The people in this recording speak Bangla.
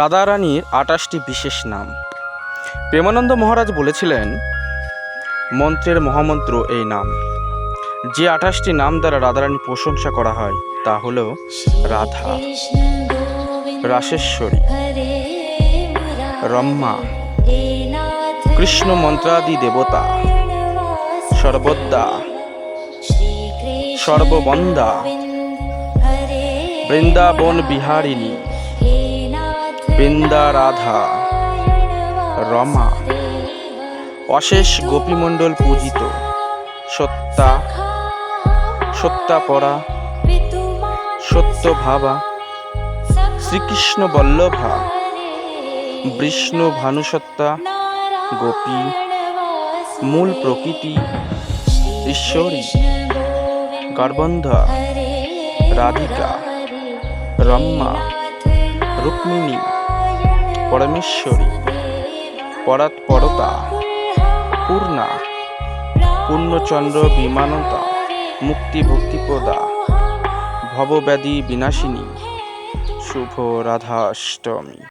রাধারানীর আটাশটি বিশেষ নাম। প্রেমানন্দ মহারাজ বলেছিলেন, মন্ত্রের মহামন্ত্র এই নাম। যে আঠাশটি নাম দ্বারা রাধারানীর প্রশংসা করা হয়, তা হল রাধা, রাসেশ্বরী, রম্মা, কৃষ্ণ মন্ত্রাদি দেবতা সর্বদা সর্ববন্দা, বৃন্দাবন বিহারিণী বৃন্দা রাধা রমা, অশেষ গোপীমণ্ডল পূজিত, সত্তা, সত্যাপরা সত্য ভাবা শ্রীকৃষ্ণ বল্লভা বিষ্ণু ভানুসত্তা গোপী, মূল প্রকৃতি, ঈশ্বরী গর্বন্ধা রাধিকা, রম্মা, রুক্মিণী। পরমেশ্বরী পরাৎপরতা পূর্ণা পূর্ণচন্দ্র বিমানতা মুক্তি ভক্তিপ্রদা ভবব্যাধি বিনাশিনী। শুভ রাধাষ্টমী।